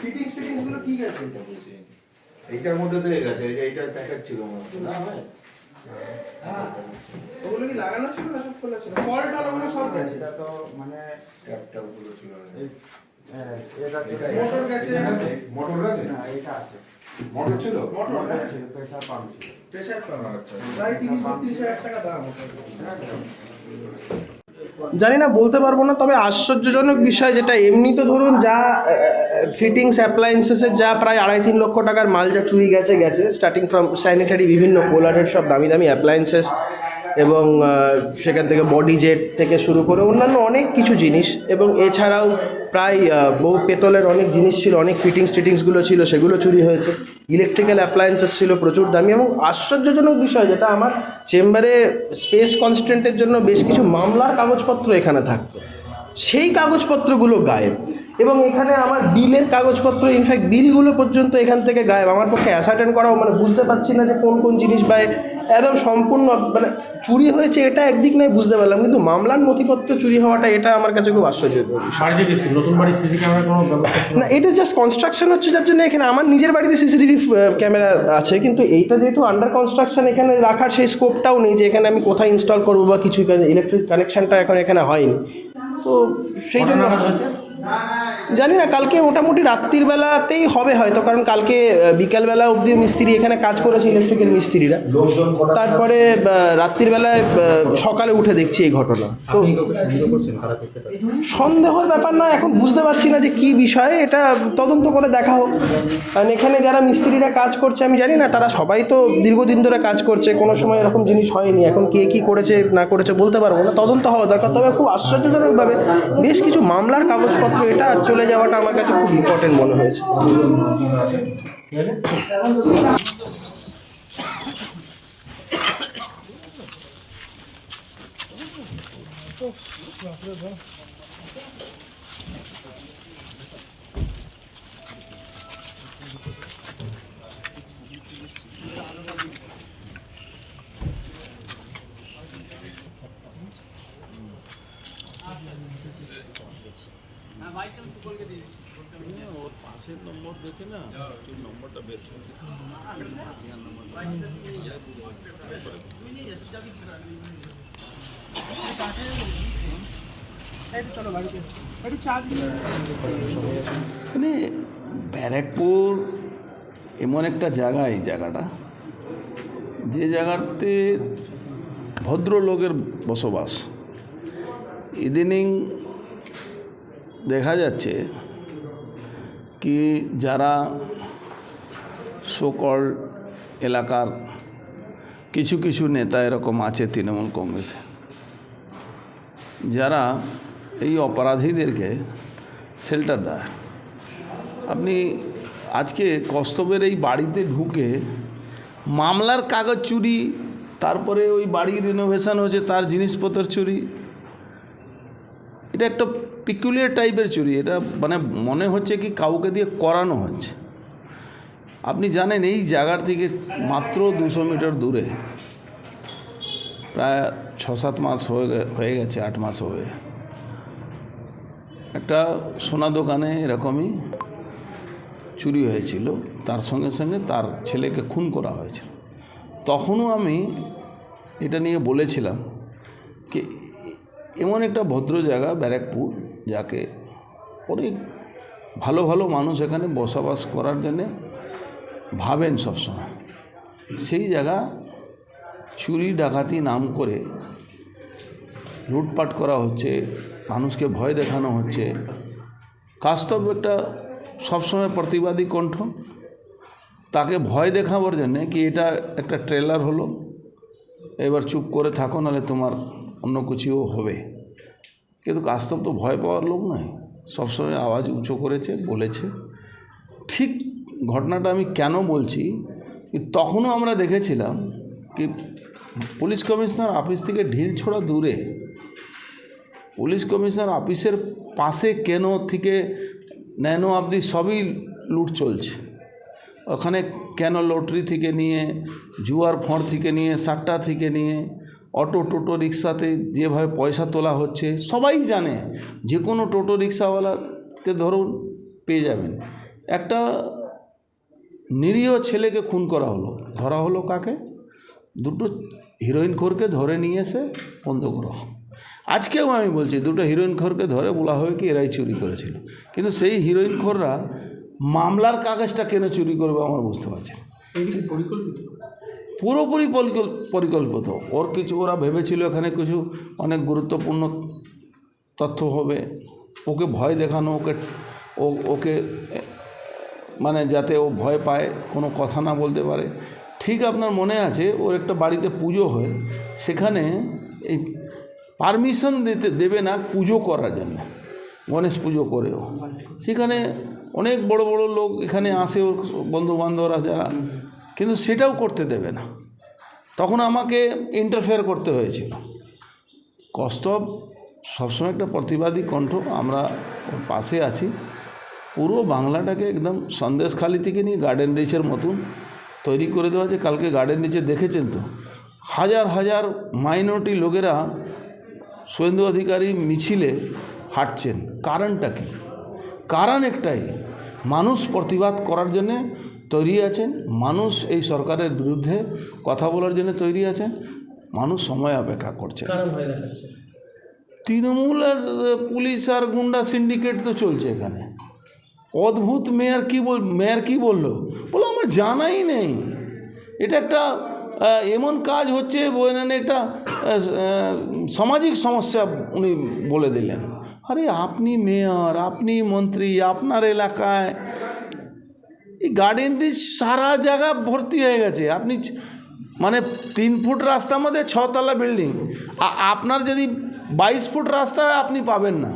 এইটা বলছি। এইটার মধ্যে গেছে এই যে এইটার প্যাকেট ছিল আমার। না ভাই। হ্যাঁ। ওগুলো কি লাগানো ছিল না সব খোলা ছিল? ফল টল ওগুলো সব গেছে? এটা তো মানে ট্যাপ ট্যাপগুলো ছিল হ্যাঁ, এটা এটা মোটর গেছে। মোটর গেছে? না এটা আছে। মোটর ছিল? মোটর হ্যাঁ। ছিল প্রেসার পাম্প ছিল। Pressure pump. আচ্ছা। প্রায় তিরিশ বত্রিশ হাজার টাকা দাম। জানি না, বলতে পারব না, তবে আশ্চর্যজনক বিষয় যেটা, এমনি তো ধরুন যা ফিটিংস অ্যাপ্লায়েন্সেসের যা প্রায় আড়াই তিন লক্ষ টাকার মাল যা চুরি গেছে গেছে স্টার্টিং ফ্রম স্যানিটারি বিভিন্ন কোলারের সব দামি দামি অ্যাপ্লায়েন্সেস এবং সেখান থেকে বডি জেট থেকে শুরু করে অন্যান্য অনেক কিছু জিনিস এবং এছাড়াও প্রায় বহু পেতলের অনেক জিনিস ছিল, অনেক ফিটিংস টিটিংসগুলো ছিল, সেগুলো চুরি হয়েছে। ইলেকট্রিক্যাল অ্যাপ্লায়েন্সেস ছিল প্রচুর দামি এবং আশ্চর্যজনক বিষয় যেটা আমার চেম্বারে স্পেস কনস্ট্যান্টের জন্য বেশ কিছু মামলার কাগজপত্র এখানে থাকতো। সেই কাগজপত্রগুলো গায়েব এবং এখানে আমার বিলের কাগজপত্র ইনফ্যাক্ট বিলগুলো পর্যন্ত এখান থেকে গায়েব। আমার পক্ষে অ্যাসার্টেন করাও মানে বুঝতে পারছি না যে কোন কোন জিনিস বা একদম সম্পূর্ণ মানে চুরি হয়েছে এটা একদিক নয় বুঝতে পারলাম। কিন্তু মামলার নথিপত্র চুরি হওয়াটা এটা আমার কাছে খুব আশ্চর্য না? এটা জাস্ট কনস্ট্রাকশন হচ্ছে যার জন্য এখানে আমার নিজের বাড়িতে সিসিটিভি ক্যামেরা আছে কিন্তু এইটা যেহেতু আন্ডার কনস্ট্রাকশন এখানে রাখার সেই স্কোপটাও নেই যে এখানে আমি কোথায় ইনস্টল করব বা কিছু ইলেকট্রিক কানেকশনটা এখন এখানে হয়নি। তো সেই জন্য? জানি না কালকে মোটামুটি রাত্রির বেলাতেই হবে হয়তো কারণ কালকে বিকালবেলা অবধি মিস্ত্রি এখানে কাজ করেছে ইলেকট্রিকের মিস্ত্রিরা। তারপরে রাত্রির বেলায় সকালে উঠে দেখছি এই ঘটনা। তো সন্দেহর ব্যাপার না এখন বুঝতে পারছি না যে কি বিষয়ে এটা তদন্ত করে দেখা হোক। কারণ এখানে যারা মিস্ত্রিরা কাজ করছে আমি জানি না তারা সবাই তো দীর্ঘদিন ধরে কাজ করছে কোনো সময় এরকম জিনিস হয়নি এখন কে কি করেছে না করেছে বলতে পারব না তদন্ত হওয়া দরকার। তবে খুব আশ্চর্যজনকভাবে বেশ কিছু মামলার কাগজপত্র এটা চলে যাওয়াটা আমার কাছে খুব ইম্পর্টেন্ট মনে হয়েছে। ঠিক আছে? মানে ব্যারাকপুর এমন একটা জায়গা এই জায়গাটা, যে জায়গাতে ভদ্রলোকের বসবাস ইদানিং দেখা যাচ্ছে কি যারা সকল এলাকার কিছু কিছু নেতা এরকম আছে তৃণমূল কংগ্রেসে, যারা এই অপরাধীদেরকে শেল্টার দেয়। আপনি আজকে কস্তবের এই বাড়িতে ঢুকে মামলার কাগজ চুরি, তারপরে ওই বাড়ি রিনোভেশন হয়েছে, তার জিনিসপত্র চুরি এটা একটা পিকুলিয়ার টাইপের চুরি। এটা মানে মনে হচ্ছে কি কাউকে দিয়ে করানো হচ্ছে। আপনি জানেন এই জায়গার থেকে মাত্র দুশো মিটার দূরে প্রায় ছ সাত মাস হয়ে গেছে, আট মাস হয়ে। একটা সোনা দোকানে এরকমই চুরি হয়েছিল। তার সঙ্গে সঙ্গে তার ছেলেকে খুন করা হয়েছিল। তখনও আমি এটা নিয়ে বলেছিলাম কি এমন একটা ভদ্র জায়গা, ব্যারাকপুর, যাকে অনেক ভালো ভালো মানুষ এখানে বসবাস করার জন্যে ভাবেন সবসময়। সেই জায়গা চুরি, ডাকাতি নাম করে লুটপাট করা হচ্ছে, মানুষকে ভয় দেখানো হচ্ছে। কাস্তব একটা সবসময় প্রতিবাদী কণ্ঠ। তাকে ভয় দেখাবার জন্যে কি এটা একটা ট্রেলার হলো? এবার চুপ করে থাকো, নাহলে তোমার অন্য কিছুও হবে। কিন্তু কাস্তব তো ভয় পাওয়ার লোক নয়। সবসময় আওয়াজ উঁচু করেছে, বলেছে। ঠিক ঘটনাটা আমি কেন বলছি? তখনও আমরা দেখেছিলাম কি পুলিশ কমিশনার অফিস থেকে ঢিল ছোড়া দূরে। পুলিশ কমিশনার অফিসের পাশে কেন থেকে ন্যানো অবধি সবই লুট চলছে। ওখানে কেন লটারি থেকে নিয়ে, জুয়ার ফঁড় থেকে নিয়ে, সাট্টা থেকে নিয়ে অটো, টোটো রিক্সাতে যেভাবে পয়সা তোলা হচ্ছে, সবাই জানে যে কোনো টোটো রিক্সাওয়ালাকে ধরুন পেয়ে যাবেন। একটা নিরীহ ছেলেকে খুন করা হলো। ধরা হলো কাকে? দুটো হিরোইন খোরকে ধরে নিয়ে এসে বন্ধ করা। আজকেও আমি বলছি, দুটো হিরোইন খোরকে ধরে বলা হয় কি এরাই চুরি করেছিল। কিন্তু সেই হিরোইন খোররা মামলার কাগজটা কেন চুরি করবে আমার বুঝতে পারছি না। পুরোপুরি পরিকল- পরিকল্পিত। ওর কিছু, ওরা ভেবেছিল এখানে কিছু অনেক গুরুত্বপূর্ণ তথ্য হবে। ওকে ভয় দেখানো, ওকে, ও, ওকে মানে যাতে ও ভয় পায়, কোনো কথা না বলতে পারে। ঠিক আপনার মনে আছে, ওর একটা বাড়িতে পুজো হয়। সেখানে এই পারমিশন দিতে, দেবে না পুজো করার জন্য। গণেশ পুজো করেও। সেখানে অনেক বড় বড় লোক এখানে আসে, ওর বন্ধু বান্ধবরা যারা। কিন্তু সেটাও করতে দেবে না। তখন আমাকে ইন্টারফেয়ার করতে হয়েছিল। কস্তব সবসময় একটা প্রতিবাদী কণ্ঠ, আমরা ওর পাশে আছি। পুরো বাংলাটাকে একদম সন্দেশখালি থেকে নিয়ে গার্ডেন রিচের মতন তৈরি করে দেওয়া যে কালকে গার্ডেন রিচে দেখেছেন তো? হাজার হাজার মাইনরিটি লোকেরা শুভেন্দু অধিকারী মিছিলে হাঁটছেন। কারণটা কি? কারণ একটাই, মানুষ প্রতিবাদ করার জন্যে তৈরি আছেন মানুষ এই সরকারের বিরুদ্ধে কথা বলার জন্য তৈরি আছেন মানুষ সময় অপেক্ষা করছে দেখাচ্ছে? তৃণমূলের পুলিশ আর গুন্ডা সিন্ডিকেট তো চলছে এখানে। অদ্ভুত মেয়ার কি বল মেয়ার কি বলল? বলো আমার জানাই নেই। এটা একটা এমন কাজ হচ্ছে বলেন একটা সামাজিক সমস্যা উনি বলে দিলেন। আরে আপনি মেয়র আপনি মন্ত্রী আপনার এলাকায় এই গার্ডেন রিচ সারা জায়গা ভর্তি হয়ে গেছে। আপনি মানে তিন ফুট রাস্তার মধ্যে ছতলা বিল্ডিং। আপনার যদি বাইশ ফুট রাস্তা আপনি পাবেন না।